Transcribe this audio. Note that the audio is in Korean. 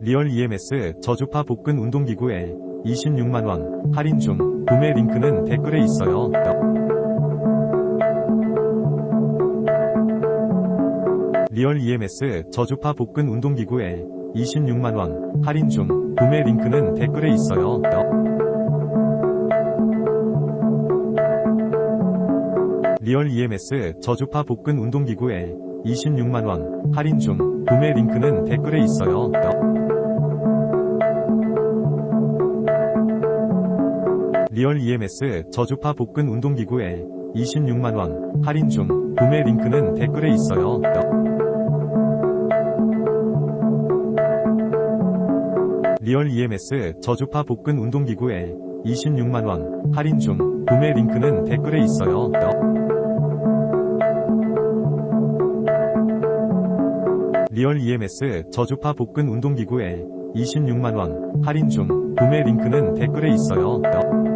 리얼 EMS 저주파 복근 운동기구 L 26만원 할인 중 구매 링크는 댓글에 있어요. EMS 저주파 복근 운동기구 L 26만원 할인 중 구매 링크는 댓글에 있어요. EMS 저주파 복근 운동기구 L 26만원 할인 중 구매 링크는 댓글에 있어요. 리얼 EMS 저주파 복근 운동기구 L 26만원 할인 중 구매 링크는 댓글에 있어요. EMS 저주파 복근 운동기구 L 26만원 할인 중 구매 링크는 댓글에 있어요. 리얼 EMS 저주파 복근 운동기구 L 26만원 할인 중 구매 링크는 댓글에 있어요.